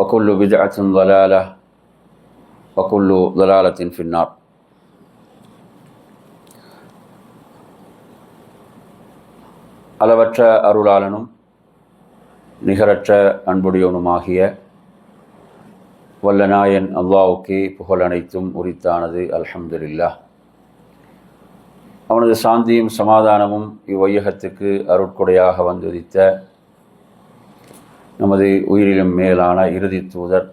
وكل بدعة ضلالة وكل ضلالة في النار அளவற்ற அருளாளனும் நிகரற்ற அன்புடையவனுமாகிய வல்லநாயன் அல்லாவுக்கே புகழ் அனைத்தும் உரித்தானது அல்ஹம்துலில்லா அவனது சாந்தியும் சமாதானமும் இவ்வையகத்துக்கு அருட்கொடையாக வந்துதித்த நமது உயிரிலும் மேலான இறுதி தூதர்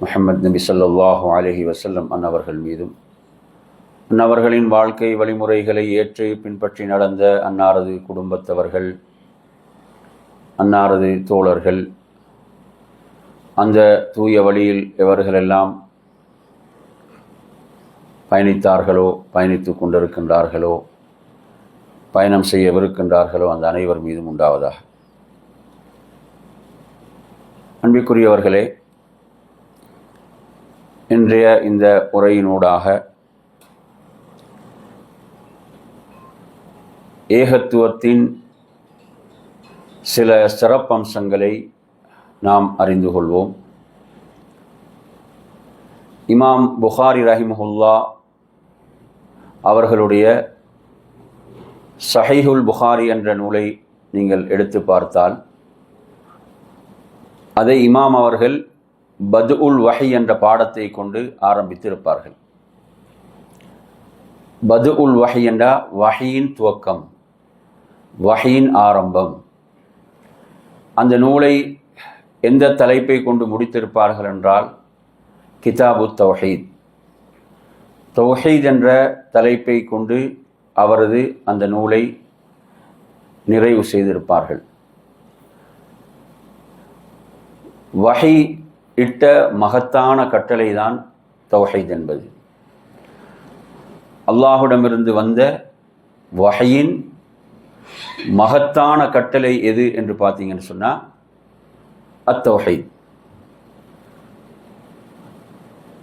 முஹம்மது நபி சல்லாஹூ அலஹி வசல்லம் அன்னவர்கள் மீதும் அன்னவர்களின் வாழ்க்கை வழிமுறைகளை ஏற்று பின்பற்றி நடந்த அன்னாரது குடும்பத்தவர்கள் அன்னாரது தோழர்கள் அந்த தூய வழியில் எவர்களெல்லாம் பயணித்தார்களோ பயணித்து கொண்டிருக்கின்றார்களோ பயணம் செய்யவிருக்கின்றார்களோ அந்த அனைவர் மீதும் உண்டாவதாக. அன்பிற்குரியவர்களே இன்றைய இந்த உரையினூடாக ஏகத்துவத்தின் சில சிறப்பம்சங்களை நாம் அறிந்து கொள்வோம். இமாம் புகாரி ரஹிமஹுல்லா அவர்களுடைய சஹைஹுல் புகாரி என்ற நூலை நீங்கள் எடுத்து பார்த்தால் அதை இமாம் அவர்கள் பது உல் வஹி என்ற பாடத்தை கொண்டு ஆரம்பித்திருப்பார்கள். பது உல் வஹி என்றா வஹியின் துவக்கம் வஹியின் ஆரம்பம். அந்த நூலை எந்த தலைப்பை கொண்டு முடித்திருப்பார்கள் என்றால் கிதாபு தௌஹீத். தௌஹீத் என்ற தலைப்பை கொண்டு அவரது அந்த நூலை நிறைவு செய்திருப்பார்கள். வகை இட்ட மகத்தான கட்டளை தான் தௌஹீத் என்பது. அல்லாஹுடமிருந்து வந்த வகையின் மகத்தான கட்டளை எது என்று பார்த்தீங்கன்னு சொன்னால் அத்தௌஹீத்.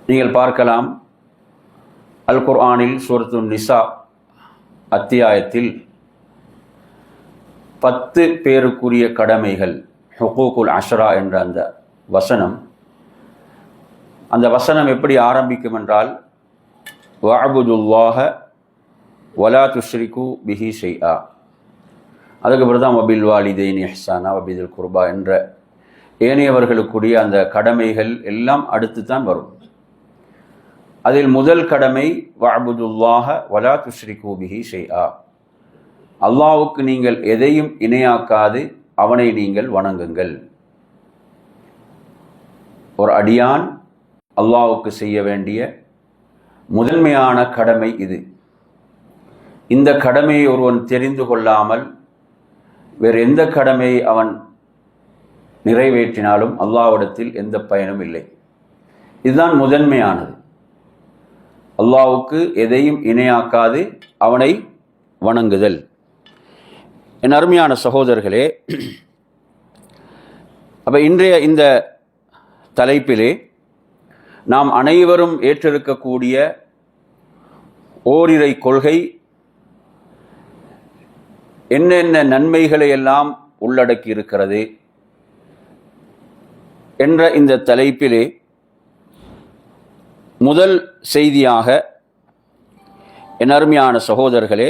நீங்கள் பார்க்கலாம் அல் குர்ஆனில் சூரத்து நிசா அத்தியாயத்தில் பத்து பேருக்குரிய கடமைகள் ஹுகூக்குல் அஷ்ரா என்ற அந்த வசனம். அந்த வசனம் எப்படி ஆரம்பிக்கும் என்றால் வஅபுதுல்லாஹ வலா துஷ்ரிகு பிஹி ஷைஆ. அதுக்கப்புறம் தான் வபில் வாலிதைன் எஹ்சானா வபிதுல் குர்பா என்ற ஏனையவர்களுக்குரிய அந்த கடமைகள் எல்லாம் அடுத்து தான் வரும். அதில் முதல் கடமை வஅபுதுல்லாஹ வலா துஷ்ரிகு பிஹி ஷைஆ. அல்லாவுக்கு நீங்கள் எதையும் இணையாக்காது அவனை நீங்கள் வணங்குங்கள். ஒரு அடியான் அல்லாவுக்கு செய்ய வேண்டிய முதன்மையான கடமை இது. இந்த கடமையை ஒருவன் தெரிந்து கொள்ளாமல் வேறு எந்த கடமையை அவன் நிறைவேற்றினாலும் அல்லாவிடத்தில் எந்த பயனும் இல்லை. இதுதான் முதன்மையானது. அல்லாவுக்கு எதையும் இணையாக்காது அவனை வணங்குதல். என் அருமையான சகோதரர்களே அப்போ இன்றைய இந்த தலைப்பிலே நாம் அனைவரும் ஏற்றிருக்கக்கூடிய ஓரிரை கொள்கை என்னென்ன நன்மைகளை எல்லாம் உள்ளடக்கி இருக்கிறது என்ற இந்த தலைப்பிலே முதல் செய்தியாக என் அருமையான சகோதரர்களே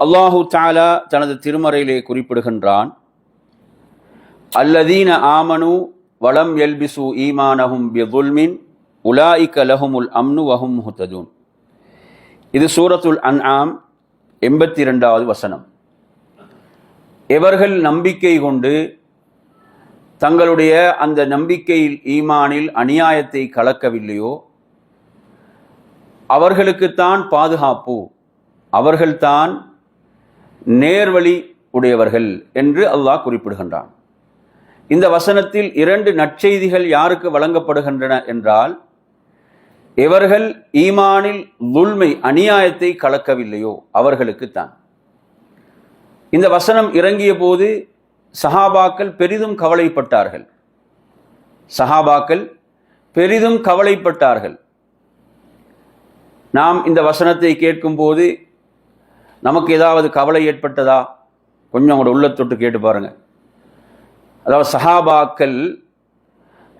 அல்லாஹு தாலா தனது திருமறையிலே குறிப்பிடுகின்றான் அல்லதீன ஆமனு வளம் எல்பிசு ஈமானஹும் பிதுல்மின் உலாயிக்க லஹுமுல் அம்னு வஹும் முஹ்ததூன் இது சூரத்துல் அன்ஆம் எண்பத்தி ரெண்டாவது வசனம். எவர்கள் நம்பிக்கை கொண்டு தங்களுடைய அந்த நம்பிக்கையில் ஈமானில் அநியாயத்தை கலக்கவில்லையோ? அவர்களுக்குத்தான் பாதுகாப்பு. அவர்கள்தான் நேர்வழி உடையவர்கள் என்று அல்லாஹ் குறிப்பிடுகின்றான். இந்த வசனத்தில் இரண்டு நற்செய்திகள் யாருக்கு வழங்கப்படுகின்றன என்றால் எவர்கள் ஈமானில் துல்மை அநியாயத்தை கலக்கவில்லையோ அவர்களுக்குத்தான் இந்த வசனம் இறங்கிய போது சஹாபாக்கள் பெரிதும் கவலைப்பட்டார்கள். சஹாபாக்கள் பெரிதும் கவலைப்பட்டார்கள். நாம் இந்த வசனத்தை கேட்கும்போது நமக்கு ஏதாவது கவலை ஏற்பட்டதா? கொஞ்சம் உங்களோட உள்ளத்தொட்டு கேட்டு பாருங்கள் அதாவது சஹாபாக்கள்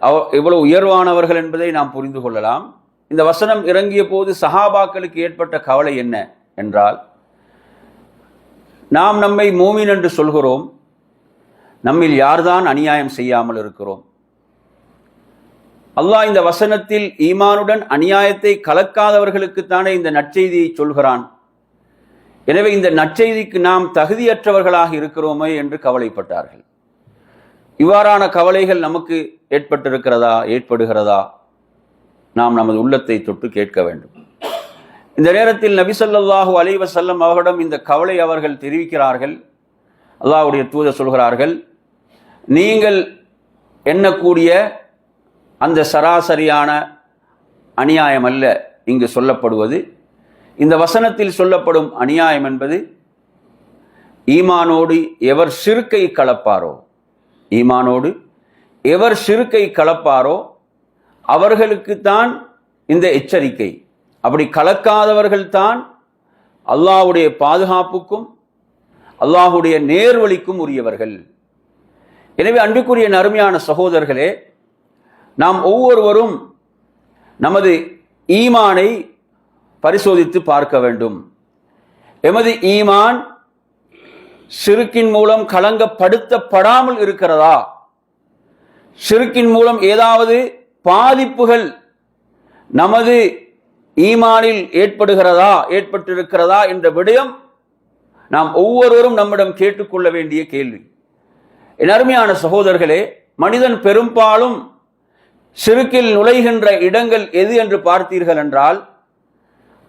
அவ எவ்வளவு உயர்வானவர்கள் என்பதை நாம் புரிந்து கொள்ளலாம். இந்த வசனம் இறங்கிய போது சஹாபாக்களுக்கு ஏற்பட்ட கவலை என்ன என்றால் நாம் நம்மை மூமின் என்று சொல்கிறோம் நம்மில் யார்தான் அநியாயம் செய்யாமல் இருக்கிறோம்? அல்லாஹ் இந்த வசனத்தில் ஈமானுடன் அநியாயத்தை கலக்காதவர்களுக்குத்தானே இந்த நற்செய்தியை சொல்கிறான். எனவே இந்த நற்செய்திக்கு நாம் தகுதியற்றவர்களாக இருக்கிறோமே என்று கவலைப்பட்டார்கள். இவ்வாறான கவலைகள் நமக்கு ஏற்பட்டிருக்கிறதா ஏற்படுகிறதா? நாம் நமது உள்ளத்தை தொட்டு கேட்க வேண்டும். இந்த நேரத்தில் நபிசல்லாஹு அலைவசல்லம் அவர்களிடம் இந்த கவலை அவர்கள் தெரிவிக்கிறார்கள். அல்லாவுடைய தூதர் சொல்கிறார்கள் நீங்கள் எண்ணக்கூடிய அந்த சராசரியான அநியாயம் அல்ல இங்கு சொல்லப்படுவது. இந்த வசனத்தில் சொல்லப்படும் அநியாயம் என்பது ஈமானோடு எவர் சிறுக்கை கலப்பாரோ? ஈமானோடு எவர் சிறுக்கை கலப்பாரோ அவர்களுக்குத்தான் இந்த எச்சரிக்கை. அப்படி கலக்காதவர்கள்தான் அல்லாஹ்வுடைய பாதுகாப்புக்கும் அல்லாஹுடைய நேர்வழிக்கும் உரியவர்கள். எனவே அன்புக்குரிய அருமையான சகோதரர்களே நாம் ஒவ்வொருவரும் நமது ஈமானை பரிசோதித்து பார்க்க வேண்டும். எமது ஈமான் சிறுக்கின் மூலம் களங்கப்படுத்தப்படாமல் இருக்கிறதா? சிறுக்கின் மூலம் ஏதாவது பாதிப்புகள் நமது ஈமானில் ஏற்படுகிறதா ஏற்பட்டிருக்கிறதா என்ற விடயம் நாம் ஒவ்வொருவரும் நம்மிடம் கேட்டுக்கொள்ள வேண்டிய கேள்வி. என் அருமையான சகோதரர்களே மனிதன் பெரும்பாலும் சிறுக்கில் நுழைகின்ற இடங்கள் எது என்று பார்த்தீர்கள் என்றால்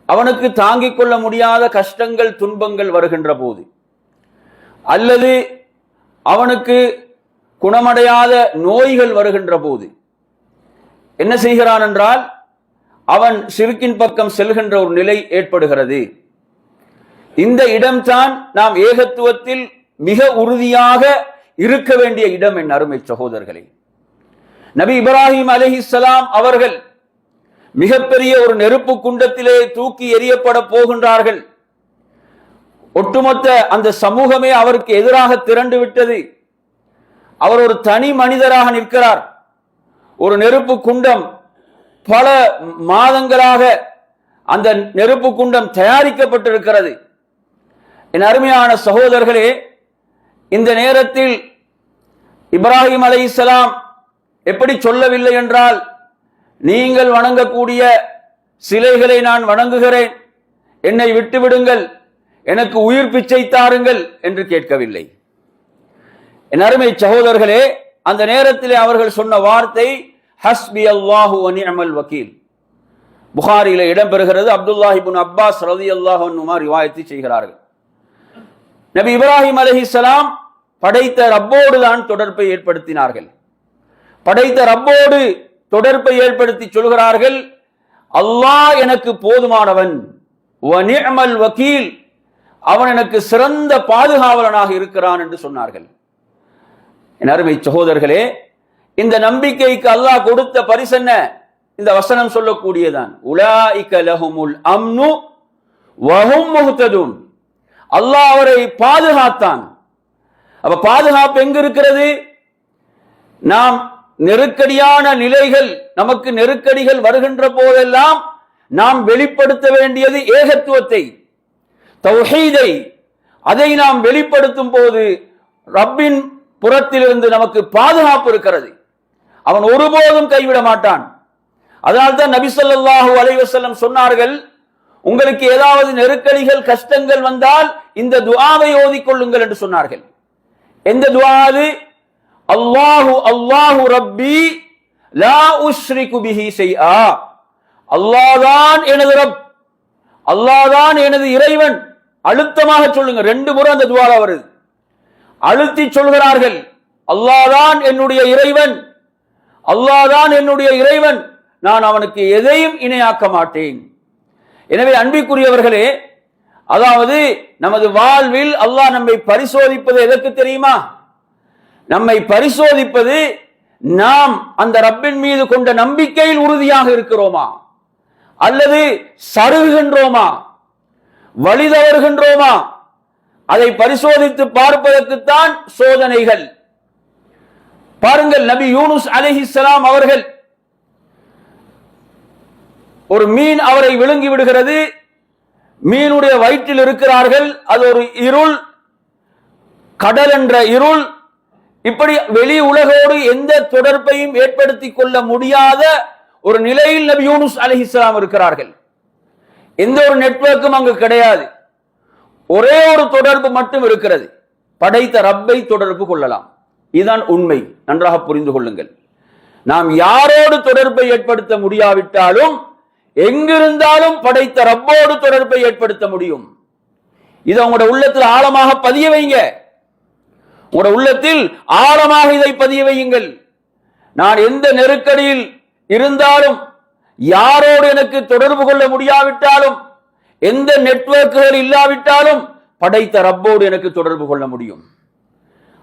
அவனுக்கு தாங்கிக் கொள்ள முடியாத கஷ்டங்கள் துன்பங்கள் வருகின்ற போது. அல்லது அவனுக்கு குணமடையாத நோய்கள் வருகின்ற போது என்ன செய்கிறான் என்றால் அவன் சிறுக்கின் பக்கம் செல்கின்ற ஒரு நிலை ஏற்படுகிறது. இந்த இடம்தான் நாம் ஏகத்துவத்தில் மிக உறுதியாக இருக்க வேண்டிய இடம் என் அருமை சகோதரர்களே. நபி இப்ராஹிம் அலிஹிஸ்லாம் அவர்கள் மிகப்பெரிய ஒரு நெருப்பு குண்டத்திலே தூக்கி எறியப்பட போகின்றார்கள். ஒட்டுமொத்த அந்த சமூகமே அவருக்கு எதிராக திரண்டு விட்டது. அவர் ஒரு தனி மனிதராக நிற்கிறார். ஒரு நெருப்பு குண்டம் பல மாதங்களாக அந்த நெருப்பு குண்டம் தயாரிக்கப்பட்டிருக்கிறது. என் அருமையான சகோதரர்களே இந்த நேரத்தில் இப்ராஹிம் அலை இஸ்லாம் எப்படி சொல்லவில்லை என்றால் நீங்கள் வணங்கக்கூடிய சிலைகளை நான் வணங்குகிறேன். என்னை விட்டுவிடுங்கள். எனக்கு உயிர் பிச்சை தாருங்கள் என்று கேட்கவில்லை. என் அருமை சகோதரர்களே அந்த நேரத்திலே அவர்கள் சொன்ன வார்த்தை ஹஸ்பி அல்லாஹு அனிமல் வக்கீல். புகாரியில இடம்பெறுகிறது. அப்துல்லாஹிபுன் அப்பாஸ் ரதி அல்லாஹ் ரிவாயத்தை செய்கிறார்கள். நபி இப்ராஹிம் அலஹிசலாம் படைத்த ரப்போடு தான் தொடர்பை ஏற்படுத்தினார்கள். படைத்த ரப்போடு தொடர்பை ஏற்படுத்தி சொல்கிறார்கள் அல்லாஹ் எனக்கு போதுமானவன். வக்கீல். அவன் எனக்கு சிறந்த பாதுகாவலனாக இருக்கிறான் என்று சொன்னார்கள். என் அருமை சகோதரர்களே இந்த நம்பிக்கைக்கு அல்லாஹ் கொடுத்த பரிசு என்ன? இந்த வசனம் சொல்லக்கூடியதான். உலாஇக லஹுமுல் அம்னு வஹும் முஹ்ததுன். அல்லாஹ் அவரை பாதுகாத்தான். அப்ப பாதுகாப்பு எங்க இருக்கிறது? நாம் நெருக்கடியான நிலைகள் நமக்கு நெருக்கடிகள் வருகின்ற போதெல்லாம் நாம் வெளிப்படுத்த வேண்டியது ஏகத்துவத்தை தௌஹீதை அதை நாம் வெளிப்படுத்தும் போது ரப்பின் புறத்திலிருந்து நமக்கு பாதுகாப்பு இருக்கிறது. அவன் ஒருபோதும் கைவிட மாட்டான். அதனால்தான் நபிசல்லாஹு அலைவசல்லம் சொன்னார்கள் உங்களுக்கு ஏதாவது நெருக்கடிகள் கஷ்டங்கள் வந்தால் இந்த துவாவை ஓதிக்கொள்ளுங்கள் என்று சொன்னார்கள். எந்த துவாது அல்லாஹு அல்லாஹு ரப்பி லா உஸ்ரி குபிஹி செய்யா அல்லாதான் எனது ரப் அல்லாதான் எனது இறைவன். அழுத்தமாக சொல்லுங்க. ரெண்டு முறை அந்த துவால வருது. அழுத்தி சொல்கிறார்கள். அல்லாதான் என்னுடைய இறைவன். அல்லாதான் என்னுடைய இறைவன். நான் அவனுக்கு எதையும் இணையாக்க மாட்டேன். எனவே அன்பிற்குரியவர்களே அதாவது நமது வாழ்வில் அல்லாஹ் நம்மை பரிசோதிப்பது எதற்கு தெரியுமா? நம்மை பரிசோதிப்பது நாம் அந்த ரப்பின் மீது கொண்ட நம்பிக்கையில் உறுதியாக இருக்கிறோமா? அல்லது சருகுகின்றோமா? வழி தவறுகின்றோமா? அதை பரிசோதித்து பார்ப்பதற்குத்தான் சோதனைகள். பாருங்கள் நபி யூனுஸ் அலிஹிஸ்லாம் அவர்கள் ஒரு மீன் அவரை விழுங்கி விடுகிறது. மீனுடைய வயிற்றில் இருக்கிறார்கள். அது ஒரு இருள் கடல் என்ற இருள். இப்படி வெளி உலகோடு எந்த தொடர்பையும் ஏற்படுத்திக் கொள்ள முடியாத ஒரு நிலையில் நபி யூனுஸ் அலிஹிஸ்லாம் இருக்கிறார்கள். எந்த ஒரு நெட்வொர்க்கும் அங்கு கிடையாது. ஒரே ஒரு தொடர்பு மட்டும் இருக்கிறது. படைத்த ரப்பை தொடர்பு கொள்ளலாம். இதுதான் உண்மை. நன்றாக புரிந்து கொள்ளுங்கள். நாம் யாரோடு தொடர்பை ஏற்படுத்த முடியாவிட்டாலும் எங்கிருந்தாலும் படைத்த ரப்போடு தொடர்பை ஏற்படுத்த முடியும். இதை உங்களோட உள்ளத்தில் ஆழமாக பதிய வைங்க. உங்களோட உள்ளத்தில் ஆழமாக இதை பதிய வையுங்கள். நான் எந்த நெருக்கடியில் இருந்தாலும் யாரோடு எனக்கு தொடர்பு கொள்ள முடியாவிட்டாலும் எந்த நெட்வொர்க்குகள் இல்லாவிட்டாலும் படைத்த ரப்போடு எனக்கு தொடர்பு கொள்ள முடியும்.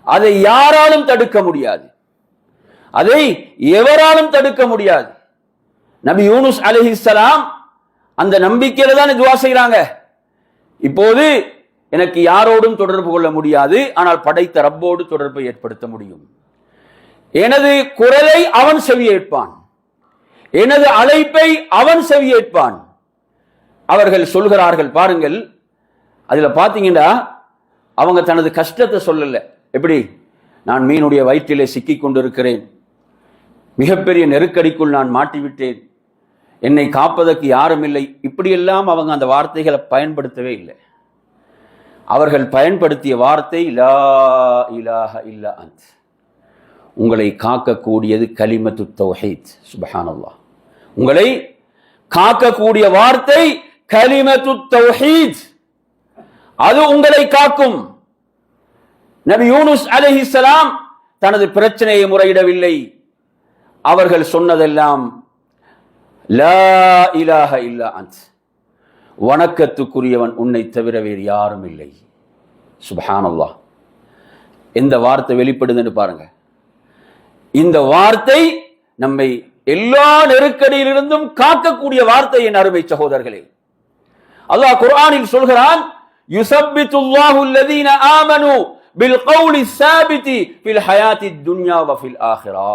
அதை யாராலும் தடுக்க முடியாது. அதை எவராலும் தடுக்க முடியாது. நபி யூனுஸ் அலிஹிஸ்லாம் அந்த நம்பிக்கையில தான் துவா செய்கிறாங்க இப்போது எனக்கு யாரோடும் தொடர்பு கொள்ள முடியாது ஆனால் படைத்த ரப்போடு தொடர்பை ஏற்படுத்த முடியும். எனது குரலை அவன் செவியேற்பான். எனது அழைப்பை அவன் செவியேற்பான். அவர்கள் சொல்கிறார்கள் பாருங்கள் அதில் பார்த்தீங்கன்னா அவங்க தனது கஷ்டத்தை சொல்லல. எப்படி? நான் மீனுடைய வயிற்றிலே சிக்கிக் கொண்டிருக்கிறேன். மிகப்பெரிய நெருக்கடிக்குள் நான் மாட்டிவிட்டேன். என்னை காப்பதற்கு யாரும் இல்லை. இப்படியெல்லாம் அவங்க அந்த வார்த்தைகளை பயன்படுத்தவே இல்லை. அவர்கள் பயன்படுத்திய வார்த்தை லா இலாஹ இல்லா அந்த். உங்களை காக்கக்கூடியது கலிமத்து தௌஹீத். சுபஹானல்லாஹ். உங்களை காக்கக்கூடிய வார்த்தை கலிமத்து தௌஹீத். அது உங்களை காக்கும். நபி யூனுஸ் அலிஹிஸ்லாம் தனது பிரச்சனையை முறையிடவில்லை. அவர்கள் சொன்னதெல்லாம் லா இலாஹ இல்லா அந்த் வணக்கத்துக்குரியவன் உன்னை தவிர வேறு யாரும் இல்லை. சுபஹானல்லா எந்த வார்த்தை வெளிப்படுதுன்னு பாருங்க. இந்த வார்த்தை நம்மை எல்லா நெருக்கடியிலிருந்தும் காக்கக்கூடிய வார்த்தை என் அருமை சகோதரர்களே. அல்லாஹ் குர்ஆனில் சொல்கிறான் யுசப்பித்துல்லாஹு அல்லதீன ஆமனு பில் கௌலி சாபிதி ஃபில் ஹயாத்தி துன்யா வ ஃபில் ஆஹிரா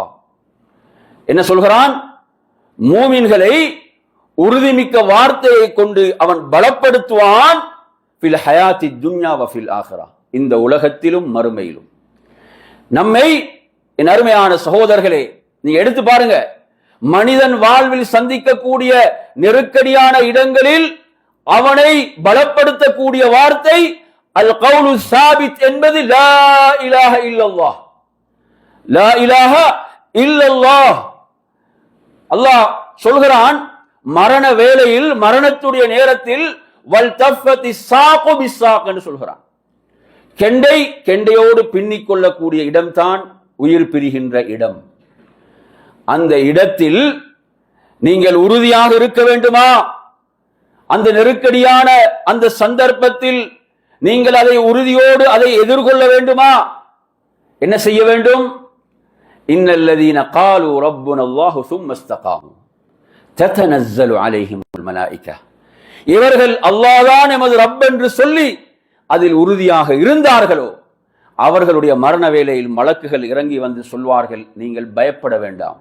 என்ன சொல்கிறான்? மூமின்களை உறுதிமிக்க வார்த்தையை கொண்டு அவன் பலப்படுத்துவான் ஃபில் ஹயாத்தி துன்யா வ ஃபில் ஆஹிரா இந்த உலகத்திலும் மறுமையிலும். நம்மை என் அருமையான சகோதரர்களே நீங்க எடுத்து பாருங்க. மனிதன் வாழ்வில் சந்திக்கக்கூடிய நெருக்கடியான இடங்களில் அவனை பலப்படுத்தக்கூடிய வார்த்தை அல் கவுலு சாபித் என்பது லா இலாக இல்லல்லா லா இலாக இல்லல்லா அல்லாஹ் சொல்கிறான் மரண வேளையில் மரணத்துடைய நேரத்தில் வல் தஃபதி சாகு பிஸ்ஸாக் என்று சொல்கிறான். கெண்டை கெண்டையோடு பின்னிக் கொள்ளக்கூடிய இடம்தான் உயிர் பிரிகின்ற இடம். அந்த இடத்தில் நீங்கள் உறுதியாக இருக்க வேண்டுமா? அந்த நெருக்கடியான அந்த சந்தர்ப்பத்தில் நீங்கள் அதை உறுதியோடு அதை எதிர்கொள்ள வேண்டுமா? என்ன செய்ய வேண்டும்? இன்னல்லதீன காலு ரப்புன் அல்லாஹு சும்மஸ்தகாமு தத்தனஸ்ஸலு அலைஹிம் மலாயிகா. இவர்கள் அல்லாஹ்தான் எமது ரப் என்று சொல்லி அதில் உறுதியாக இருந்தார்களோ அவர்களுடைய மரண வேலையில் மலக்குகள் இறங்கி வந்து சொல்வார்கள் நீங்கள் பயப்பட வேண்டாம்.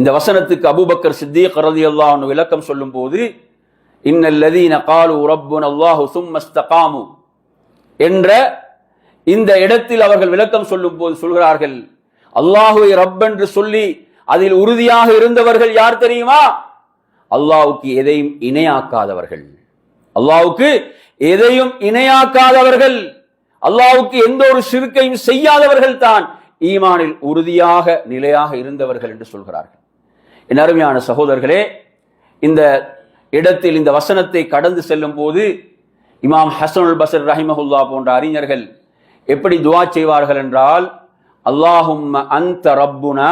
இந்த வசனத்துக்கு அபூபக்கர் சித்திக் ரலியல்லாஹு விளக்கம் சொல்லும் போது இன்னல்லதீன காலு ரப்புன அல்லாஹு சும்ம என்ற இந்த இடத்தில் அவர்கள் விளக்கம் சொல்லும் போது சொல்கிறார்கள் அல்லாஹுவை ரப் என்று சொல்லி அதில் உறுதியாக இருந்தவர்கள் யார் தெரியுமா? அல்லாவுக்கு எதையும் இணையாக்காதவர்கள். அல்லாவுக்கு எதையும் இணையாக்காதவர்கள். அல்லாவுக்கு எந்த ஒரு சிறுக்கையும் செய்யாதவர்கள் தான். ஈமானில் உறுதியாக நிலையாக இருந்தவர்கள் என்று சொல்கிறார்கள். என் அருமையான சகோதரர்களே இந்த இடத்தில் இந்த வசனத்தை கடந்து செல்லும் போது இமாம் ஹசனுல் பசர் ரஹிமஹுல்லா போன்ற அறிஞர்கள் எப்படி துவா செய்வார்கள் என்றால் அல்லாஹும் அந்த ரப்புனா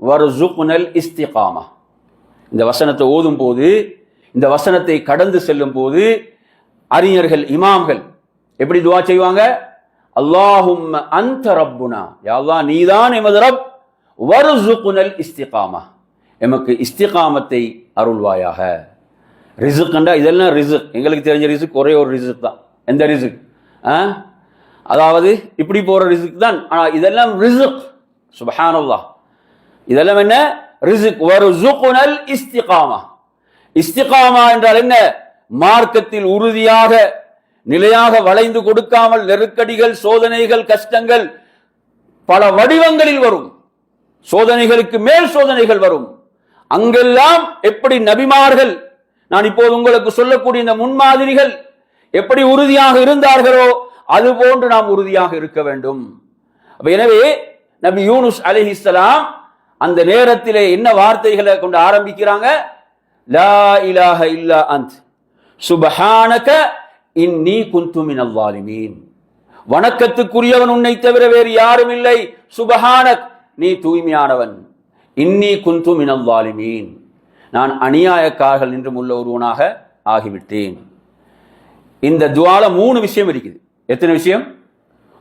வர்சுக்னல் இஸ்திகாமா. இந்த வசனத்தை ஓதும் போது இந்த வசனத்தை கடந்து செல்லும் போது அறிஞர்கள் இமாம்கள் எப்படி துவா செய்வாங்க? அல்லாஹும் அந்த ரப்புனா. யா அல்லாஹ் நீதான் எமது ரப். வர்சுக்னல் இஸ்திகாமா. எமக்கு இஸ்திகாமத்தை அருள்வாயாக. ரிசுக்குண்டா இதெல்லாம் ரிசுக். எங்களுக்கு தெரிஞ்ச ரிசுக் ஒரே ஒரு ரிசுக் தான். எந்த ரிசுக்? ஆ? அதாவது இப்படி போகிற ரிசுக் தான். ஆனால் இதெல்லாம் ரிசுக். சுபஹானல்லா இதெல்லாம் என்ன? ரிசுக். வர்சுக்னல் இஸ்திகாமா. இஸ்திகாமா என்றால் என்ன? மார்க்கத்தில் உறுதியாக நிலையாக வளைந்து கொடுக்காமல் நெருக்கடிகள் சோதனைகள் கஷ்டங்கள் பல வடிவங்களில் வரும். சோதனைகளுக்கு மேல் சோதனைகள் வரும். அங்கெல்லாம் எப்படி நபிமார்கள் நான் இப்போது உங்களுக்கு சொல்லக்கூடிய இந்த முன்மாதிரிகள் எப்படி உறுதியாக இருந்தார்களோ அது போன்று நாம் உறுதியாக இருக்க வேண்டும். எனவே நபி யூனுஸ் அலைஹிஸ்ஸலாம் அந்த நேரத்திலே என்ன வார்த்தைகளை கொண்டு ஆரம்பிக்கிறாங்க? லா இலாஹ இல்லா அந்த். சுபஹானக இன்னி குந்து மினல் வணக்கத்துக்குரியவன் உன்னை தவிர வேறு யாரும் இல்லை. சுபஹானக் நீ தூய்மையானவன். இன்னி குந்து மினல் வாலிமீன். நான் அநியாயக்காரர்கள் நின்றும் உள்ள ஒருவனாக ஆகிவிட்டேன். இந்த துவால மூணு விஷயம் இருக்குது. எத்தனை விஷயம்?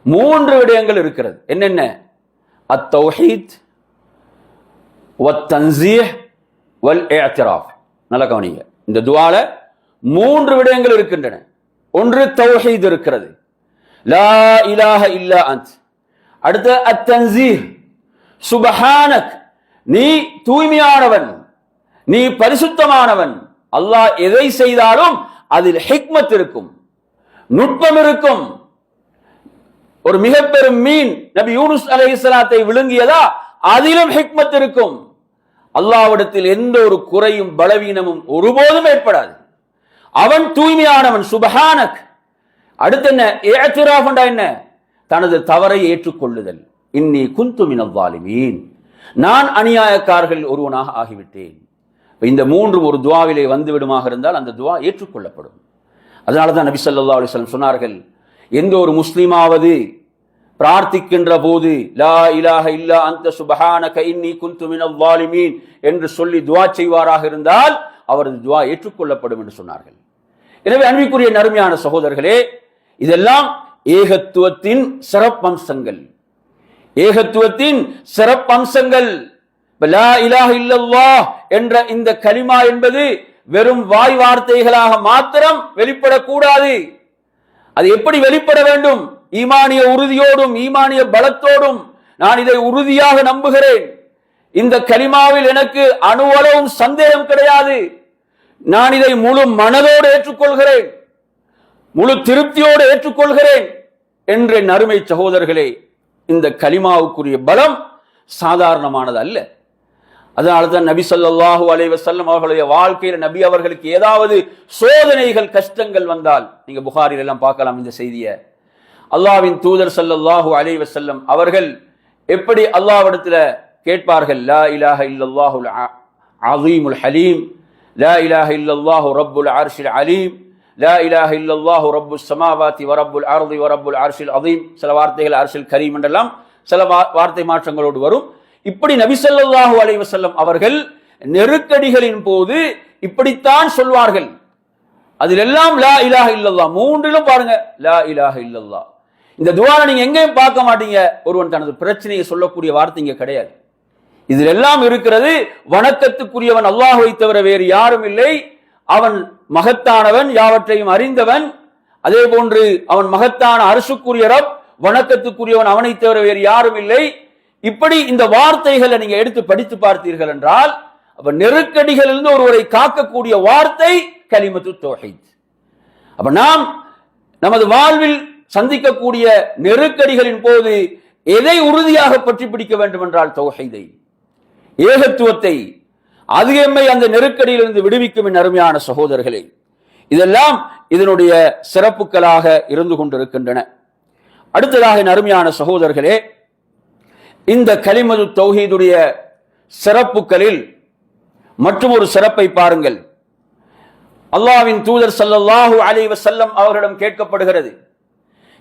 மூன்று விடயங்கள் இருக்கிறது. என்னென்ன? அத்தௌஹீத் வத்தன்சீஹ் வல் இஅ்திராஃப் நல்ல கவனிங்க. இந்த துவால மூன்று விடயங்கள் இருக்கின்றன. ஒன்று தௌஹீத் இருக்கிறது. லா இலாஹ இல்லா அந்த் அடுத்து அத்தன்சீஹ். சுபஹானக். நீ தூய்மையானவன் நீ பரிசுத்தமானவன். அல்லாஹ் எதை செய்தாலும் அதில் ஹிக்மத் இருக்கும் நுட்பம் இருக்கும். ஒரு மிக பெரும் மீன் நபி யூனுஸ் அலைஹிஸ்ஸலாத்தை விழுங்கியதா அதிலும் ஹிக்மத் இருக்கும். அல்லாவிடத்தில் எந்த ஒரு குறையும் பலவீனமும் ஒருபோதும் ஏற்படாது. அவன் தூய்மையானவன் சுபஹானக். அடுத்து என்ன? ஏத்திராஃபண்டா என்ன தனது தவறை ஏற்றுக்கொள்ளுதல் இன்னி குந்துமின் மினல் நான் அநியாயக்காரர்கள் ஒருவனாக ஆகிவிட்டேன். இந்த மூன்று ஒரு துவாவிலே வந்து விடுமாக இருந்தால் அந்த துவா ஏற்றுக்கொள்ளப்படும். அதனால தான் நபி ஸல்லல்லாஹு அலிஸ்லம் சொன்னார்கள் எந்த ஒரு முஸ்லீமாவது பிரார்த்திக்கின்ற போது லா இலாக இல்லா அந்த சுபஹான கைன்னி குந்து மினல் என்று சொல்லி துவா செய்வாராக இருந்தால் அவரது துவா ஏற்றுக்கொள்ளப்படும் என்று சொன்னார்கள். எனவே அன்பிற்குரிய நறுமையான சகோதரர்களே இதெல்லாம் ஏகத்துவத்தின் சிறப்பம்சங்கள். ஏகத்துவத்தின் சிறப்பம்சங்கள். என்ற இந்த கலிமா என்பது வெறும் வாய் வார்த்தைகளாக மாத்திரம் வெளிப்படக்கூடாது. அது எப்படி வெளிப்பட வேண்டும்? ஈமானிய உறுதியோடும் ஈமானிய பலத்தோடும் நான் இதை உறுதியாக நம்புகிறேன். இந்த கலிமாவில் எனக்கு அணுவளவும் சந்தேகம் கிடையாது. நான் இதை முழு மனதோடு ஏற்றுக்கொள்கிறேன். முழு திருப்தியோடு ஏற்றுக்கொள்கிறேன். என்ற நறுமை சகோதரர்களே இந்த கலிமாவுக்குரிய பலம் சாதாரணமானது அல்ல அதனால தான் நபி சொல்லாஹு அலைவசல்லம் அவர்களுடைய வாழ்க்கையில் நபி அவர்களுக்கு ஏதாவது சோதனைகள் கஷ்டங்கள் வந்தால் நீங்க புகாரில் எல்லாம் பார்க்கலாம் இந்த செய்தியை அல்லாஹ்வின் தூதர் ஸல்லல்லாஹு அலைவசல்லம் அவர்கள் எப்படி அல்லாவிடத்தில் கேட்பார்கள் லா இலாஹ இல்லல்லாஹுல் அ- ஹலீம் லா இலாஹ இல்லல்லாஹு ரப்புல் அர்ஷில் அலீம் லா இலாஹ இல்லல்லாஹு ரப்பு சமாவாத்தி வரப்புல் அருதி வரப்புல் அரசில் அதீம் சில வார்த்தைகள் அரசில் கரீம் என்றெல்லாம் சில வா- வார்த்தை மாற்றங்களோடு வரும். இப்படி நபி ஸல்லல்லாஹு அலைஹி அவர்கள் நெருக்கடிகளின் போது இப்படித்தான் சொல்வார்கள். அதில் எல்லாம் லா இலாஹ இல்லல்லா மூன்றிலும் பாருங்க லா இலாஹ இல்லல்லா இந்த துவாரை நீங்க எங்கேயும் பார்க்க மாட்டீங்க. ஒருவன் தனது பிரச்சனையை சொல்லக்கூடிய வார்த்தை இங்க கிடையாது. இதில் எல்லாம் இருக்கிறது வணக்கத்துக்குரியவன் அல்லாஹுவை தவிர வேறு யாரும் இல்லை. அவன் மகத்தானவன் யாவற்றையும் அறிந்தவன். அதே போன்று அவன் மகத்தான அரசுக்குரிய ரப் வணக்கத்துக்குரியவன் அவனை தவிர வேறு யாரும் இல்லை. இப்படி இந்த வார்த்தைகளை நீங்க எடுத்து படித்து பார்த்தீர்கள் என்றால் அப்ப நெருக்கடிகளிலிருந்து ஒருவரை காக்கக்கூடிய வார்த்தை கலிமத்து தோஹித். அப்ப நாம் நமது வாழ்வில் சந்திக்கக்கூடிய நெருக்கடிகளின் போது எதை உறுதியாக பற்றி பிடிக்க வேண்டும் என்றால் தொகைதை ஏகத்துவத்தை அது எம்மை அந்த நெருக்கடியிலிருந்து விடுவிக்கும் என் அருமையான சகோதரர்களே. இதெல்லாம் இதனுடைய சிறப்புகளாக இருந்து கொண்டிருக்கின்றன. அடுத்ததாக என் அருமையான சகோதரர்களே இந்த கலிமது தௌஹீதுடைய சிறப்புகளில் மற்றும் ஒரு சிறப்பை பாருங்கள். அல்லாவின் தூதர் ஸல்லல்லாஹு அலைவ செல்லம் அவர்களிடம் கேட்கப்படுகிறது.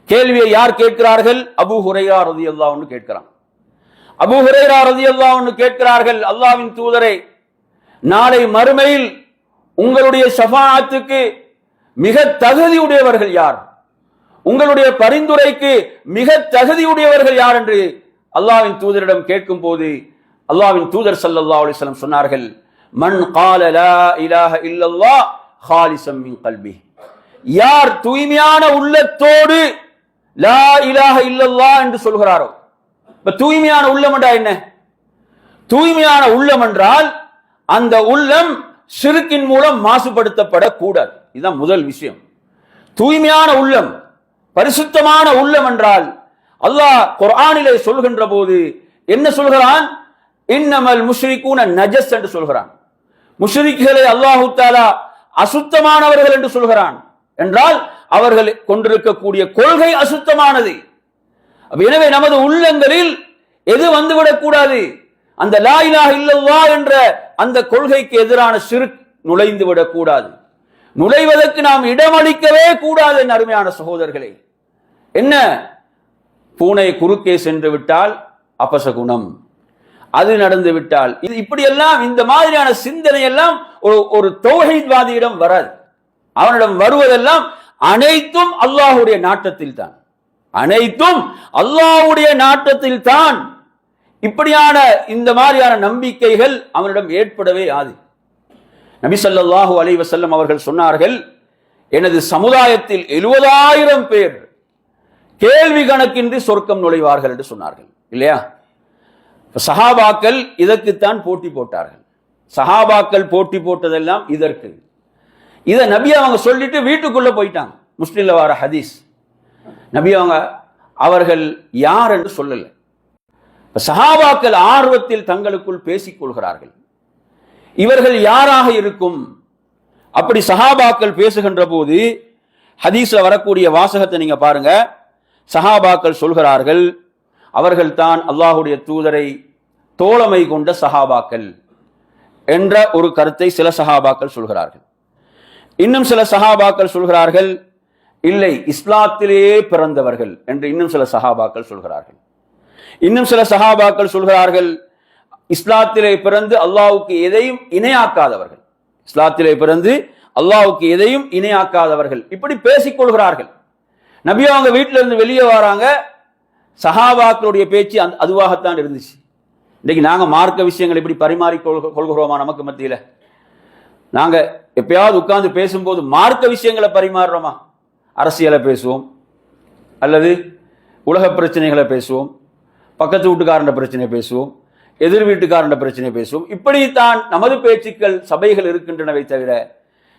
கேள்வியை யார் கேட்கிறார்கள்? அபூ ஹுரைரா ரலியல்லாஹு கேட்கிறான். அபூ ஹுரைரா ரலியல்லாஹு கேட்கிறார்கள் அல்லாவின் தூதரை நாளை மறுமையில் உங்களுடைய ஷஃபாஅத்துக்கு மிக தகுதியுடையவர்கள் யார்? உங்களுடைய பரிந்துரைக்கு மிக தகுதியுடையவர்கள் யார் என்று அல்லாவின் தூதரிடம் கேட்கும் போது அல்லாவின் தூதர் சல்லல்லா அலிஸ்லம் சொன்னார்கள் மண் கால லா இலாஹ இல்லல்லா ஹாலிசம் மின் யார் தூய்மையான உள்ளத்தோடு லா இலாஹ இல்லல்லா என்று சொல்கிறாரோ? இப்ப தூய்மையான உள்ளம் என்றா என்ன? தூய்மையான உள்ளம் என்றால் அந்த உள்ளம் சிறுக்கின் மூலம் மாசுபடுத்தப்படக்கூடாது. இதுதான் முதல் விஷயம். தூய்மையான உள்ளம் பரிசுத்தமான உள்ளம் என்றால் அல்லாஹ் குர்ஆனிலே சொல்கின்ற போது என்ன சொல்கிறான்? இன்னமல் முஷ்ரிகூன நஜஸ் என்று சொல்கிறான். முஷ்ரிக்குகளை அல்லாஹு தாலா அசுத்தமானவர்கள் என்று சொல்கிறான். என்றால் அவர்கள் கொண்டிருக்கக்கூடிய கொள்கை அசுத்தமானது. எனவே நமது உள்ளங்களில் எது வந்துவிடக்கூடாது? அந்த லா இலாக இல்லல்லா என்ற அந்த கொள்கைக்கு எதிரான சிறு நுழைந்து விடக்கூடாது. நுழைவதற்கு நாம் இடமளிக்கவே கூடாது என் அருமையான சகோதரர்களே. என்ன? பூனை குறுக்கே சென்று விட்டால் அபசகுணம் அது நடந்து விட்டால். இது இப்படியெல்லாம் இந்த மாதிரியான சிந்தனை எல்லாம் ஒரு ஒரு தௌஹீத்வாதியிடம் வராது. அவனிடம் வருவதெல்லாம் அனைத்தும் அல்லாஹுடைய நாட்டத்தில் தான் அனைத்தும் அல்லாஹுடைய நாட்டத்தில் தான் இப்படியான இந்த மாதிரியான நம்பிக்கைகள் அவனிடம் ஏற்படவே ஆது. நபி ஸல்லல்லாஹு அலைவசல்லம் அவர்கள் சொன்னார்கள் எனது சமுதாயத்தில் எழுபதாயிரம் பேர் கேள்வி கணக்கின்றி சொர்க்கம் நுழைவார்கள் என்று சொன்னார்கள். இல்லையா? சஹாபாக்கள் இதற்குத்தான் போட்டி போட்டார்கள். சஹாபாக்கள் போட்டி போட்டதெல்லாம் இதற்கு. இதை நபி அவங்க சொல்லிட்டு வீட்டுக்குள்ள போயிட்டாங்க. முஸ்லிம்ல வர ஹதீஸ். நபி அவங்க அவர்கள் யார்? என்று சொல்லலை. சஹாபாக்கள் ஆர்வத்தில் தங்களுக்குள் பேசிக் கொள்கிறார்கள். இவர்கள் யாராக இருக்கும்? அப்படி சஹாபாக்கள் பேசுகின்ற போது ஹதீஸ்ல வரக்கூடிய வாசகத்தை நீங்க பாருங்க. சஹாபாக்கள் சொல்கிறார்கள் அவர்கள் தான் அல்லாஹுடைய தூதரை தோழமை கொண்ட சஹாபாக்கள் என்ற ஒரு கருத்தை சில சஹாபாக்கள் சொல்கிறார்கள். இன்னும் சில சஹாபாக்கள் சொல்கிறார்கள் இல்லை இஸ்லாத்திலேயே பிறந்தவர்கள் என்று இன்னும் சில சஹாபாக்கள் சொல்கிறார்கள். இன்னும் சில சஹாபாக்கள் சொல்கிறார்கள் இஸ்லாத்திலே பிறந்து அல்லாவுக்கு எதையும் இணையாக்காதவர்கள். இஸ்லாத்திலே பிறந்து அல்லாவுக்கு எதையும் இணையாக்காதவர்கள். இப்படி பேசிக்கொள்கிறார்கள் நபி அவங்க வீட்டில இருந்து வெளியே வராங்க. சஹாபாக்களுடைய பேச்சு அந் அதுவாகத்தான் இருந்துச்சு. இன்றைக்கு நாங்கள் மார்க்க விஷயங்களை இப்படி பரிமாறி கொள்கிறோமா நமக்கு மத்தியில்? நாங்கள் எப்பயாவது உட்கார்ந்து பேசும்போது மார்க்க விஷயங்களை பரிமாறுறோமா? அரசியலை பேசுவோம். அல்லது உலக பிரச்சனைகளை பேசுவோம். பக்கத்து வீட்டுக்காரண்ட பிரச்சனை பேசுவோம் எதிர் வீட்டுக்காரண்ட பிரச்சனை பேசுவோம். இப்படித்தான் நமது பேச்சுக்கள் சபைகள் இருக்கின்றனவை தவிர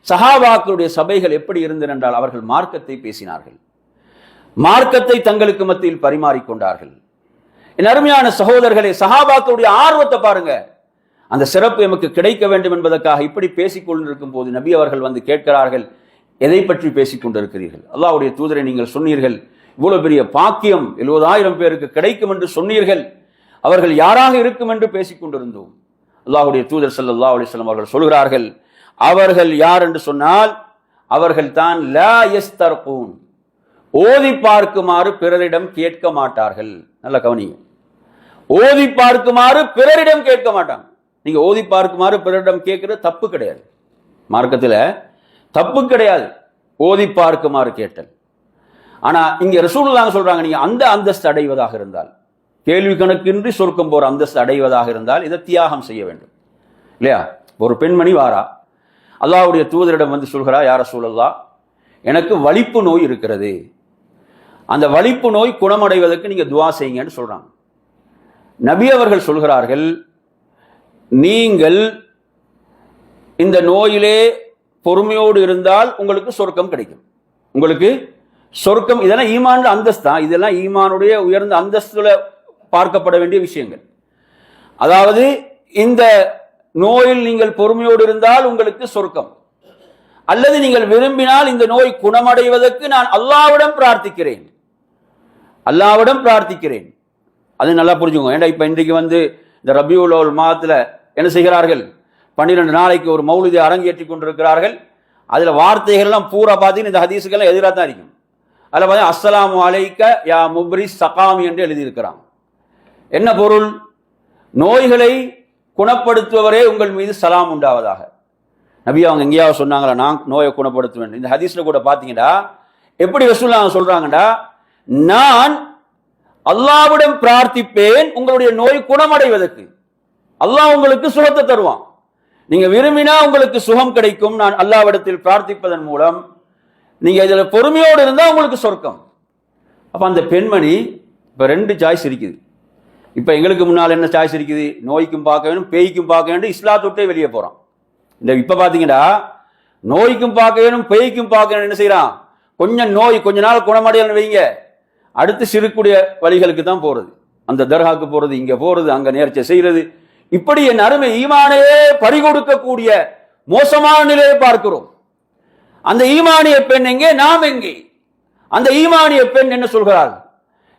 சஹாபாக்களுடைய சபைகள் எப்படி இருந்தன என்றால் அவர்கள் மார்க்கத்தை பேசினார்கள். மார்க்கத்தை தங்களுக்கு மத்தியில் பரிமாறிக்கொண்டார்கள். என் அருமையான சகோதரர்களே சஹாபாக்களுடைய ஆர்வத்தை பாருங்க. அந்த சிறப்பு எமக்கு கிடைக்க வேண்டும் என்பதற்காக இப்படி பேசிக்கொண்டிருக்கும் போது நபி அவர்கள் வந்து கேட்கிறார்கள் எதை பற்றி பேசிக் கொண்டிருக்கிறீர்கள் அல்லாவுடைய தூதரை நீங்கள் சொன்னீர்கள் இவ்வளவு பெரிய பாக்கியம் எழுபதாயிரம் பேருக்கு கிடைக்கும் என்று சொன்னீர்கள். அவர்கள் யாராக இருக்கும் என்று பேசிக் கொண்டிருந்தோம். அல்லாஹுடைய தூதர் சல்லா அலிஸ்லாம் அவர்கள் சொல்கிறார்கள் அவர்கள் யார் என்று சொன்னால் அவர்கள் தான் லா ஓதி பார்க்குமாறு பிறரிடம் கேட்க மாட்டார்கள். நல்ல கவனிங்க. ஓதி பார்க்குமாறு பிறரிடம் கேட்க மாட்டாங்க. நீங்க ஓதி பார்க்குமாறு பிறரிடம் கேட்கறது தப்பு கிடையாது. மார்க்கத்தில் தப்பு கிடையாது. ஓதி பார்க்குமாறு கேட்டல். ஆனால் இங்கே ரசூலுல்லாஹ் சொல்கிறாங்க நீங்கள் அந்த அந்தஸ்து அடைவதாக இருந்தால் கேள்வி கணக்கின்றி சொர்க்கம் போகிற அந்தஸ்து அடைவதாக இருந்தால் இதை தியாகம் செய்ய வேண்டும். இல்லையா? ஒரு பெண்மணி வாரா அல்லாவுடைய தூதரிடம் வந்து சொல்கிறா யார சூழல்லா எனக்கு வலிப்பு நோய் இருக்கிறது. அந்த வலிப்பு நோய் குணமடைவதற்கு நீங்கள் துவா செய்யுங்கன்னு சொல்கிறாங்க நபி அவர்கள் சொல்கிறார்கள் நீங்கள் இந்த நோயிலே பொறுமையோடு இருந்தால் உங்களுக்கு சொர்க்கம் கிடைக்கும். உங்களுக்கு சொர்க்கம் இதெல்லாம் ஈமான் அந்தஸ்து தான். இதெல்லாம் ஈமானுடைய உயர்ந்த அந்தஸ்துல பார்க்கப்பட வேண்டிய விஷயங்கள். அதாவது இந்த நோயில் நீங்கள் பொறுமையோடு இருந்தால் உங்களுக்கு சொர்க்கம். அல்லது நீங்கள் விரும்பினால் இந்த நோய் குணமடைவதற்கு நான் அல்லாவிடம் பிரார்த்திக்கிறேன். அல்லாவிடம் பிரார்த்திக்கிறேன். அது நல்லா புரிஞ்சுக்கோங்க. ஏன்டா இப்போ இன்றைக்கு வந்து இந்த ரபியுல் அவல் மாதத்தில் என்ன செய்கிறார்கள்? பன்னிரெண்டு நாளைக்கு ஒரு மௌலிதை அரங்கேற்றி கொண்டிருக்கிறார்கள். அதில் வார்த்தைகள்லாம் பூரா பார்த்தீங்கன்னா இந்த ஹதீஸுக்கெல்லாம் எதிராக தான் இருக்கும். அதில் பார்த்தீங்கன்னா அஸ்ஸலாமு அலைக்க யா முப்ரி சகாமி என்று எழுதியிருக்கிறான். என்ன பொருள்? நோய்களை குணப்படுத்துபவரே உங்கள் மீது சலாம் உண்டாவதாக. நபி அவங்க எங்கேயாவது சொன்னாங்களா நான் நோயை குணப்படுத்துவேன். இந்த ஹதீஸில் கூட பார்த்தீங்கன்னா எப்படி வசூலாக அவங்க சொல்கிறாங்கடா நான் அல்லாவிடம் பிரார்த்திப்பேன் உங்களுடைய நோய் குணமடைவதற்கு. அல்லாஹ் உங்களுக்கு சுகத்தை தருவான். நீங்கள் விரும்பினா உங்களுக்கு சுகம் கிடைக்கும். நான் அல்லாவிடத்தில் பிரார்த்திப்பதன் மூலம் நீங்க இதில் பொறுமையோடு இருந்தால் உங்களுக்கு சொர்க்கம். அப்போ அந்த பெண்மணி இப்போ ரெண்டு சாய்ஸ் இருக்குது. இப்போ எங்களுக்கு முன்னால் என்ன சாய்ஸ் இருக்குது? நோய்க்கும் பார்க்க வேணும் பேய்க்கும் பார்க்க வேண்டும் இஸ்லாத்தை விட்டே வெளியே போகிறான் இந்த இப்போ பார்த்தீங்கன்னா நோய்க்கும் பார்க்க வேணும் பேய்க்கும் பார்க்க வேணும் என்ன செய்கிறான் கொஞ்சம் நோய் கொஞ்ச நாள் குணமடையலன்னு வைங்க. அடுத்து சிறுக்குடைய வழிகளுக்கு தான் போகிறது அந்த தர்காக்கு போகிறது இங்கே போகிறது அங்கே நேர்ச்சை செய்கிறது இப்படி என் அருமை ஈமானையே பறிகொடுக்கக்கூடிய மோசமான நிலையை பார்க்கிறோம். அந்த ஈமானிய பெண் எங்கே? நாம் எங்கே? அந்த ஈமானிய பெண் என்ன சொல்கிறார்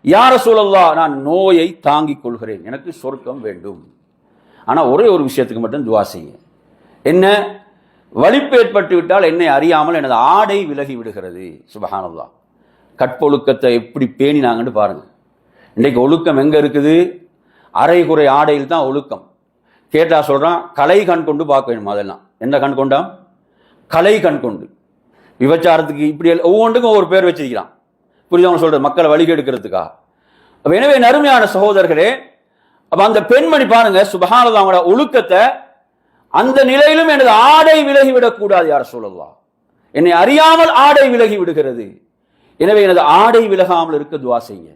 யார சூழல்லா நான் நோயை தாங்கிக் கொள்கிறேன். எனக்கு சொர்க்கம் வேண்டும். ஆனால் ஒரே ஒரு விஷயத்துக்கு மட்டும் துவா செய்ய என்ன? வலிப்பு ஏற்பட்டு விட்டால் என்னை அறியாமல் எனது ஆடை விலகி விடுகிறது. சுபஹானல்லா கற்பொழுக்கத்தை எப்படி பேணினாங்கன்னு பாருங்கள் இன்றைக்கு ஒழுக்கம் எங்கே இருக்குது? அரைகுறை ஆடையில் தான் ஒழுக்கம். கேட்டால் சொல்கிறான் கலை கண் கொண்டு பார்க்க வேணும் அதெல்லாம். என்ன கண் கொண்டாம் கலை கண் கொண்டு விபச்சாரத்துக்கு இப்படி ஒவ்வொன்றுக்கும் ஒவ்வொரு பேர் வச்சிருக்கிறான். புரியுது அவன் சொல்றது? மக்களை வழி கெடுக்கிறதுக்கா எனவே நறுமையான சகோதரர்களே அப்ப அந்த பெண்மணி பாருங்க சுபகானது அவங்களோட ஒழுக்கத்தை அந்த நிலையிலும் எனது ஆடை விலகி விடக்கூடாது யார் சொல்லலாம் என்னை அறியாமல் ஆடை விலகி விடுகிறது எனவே எனது ஆடை விலகாமல் இருக்க துவா செய்ய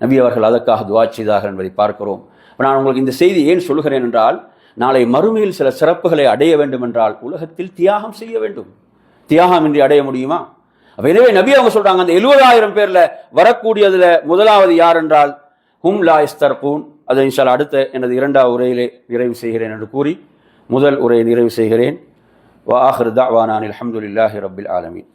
நபி அவர்கள் அதற்காக துவா செய்தார்கள் என்பதை பார்க்கிறோம். நான் உங்களுக்கு இந்த செய்தி ஏன் சொல்கிறேன் என்றால் நாளை மறுமையில் சில சிறப்புகளை அடைய வேண்டும் என்றால் உலகத்தில் தியாகம் செய்ய வேண்டும். தியாகம் இன்றி அடைய முடியுமா? அப்ப எனவே நபி அவங்க சொல்றாங்க அந்த எழுபதாயிரம் பேர்ல வரக்கூடியதுல முதலாவது யார் என்றால் ஹும் லா இஸ்தர்பூன் அதை இன்ஷால் அடுத்த எனது இரண்டாவது உரையிலே நிறைவு செய்கிறேன் என்று கூறி முதல் உரையை நிறைவு செய்கிறேன். வாஹர் தாவானான் அல்ஹம்துலில்லாஹி ரபில் ஆலமீன்.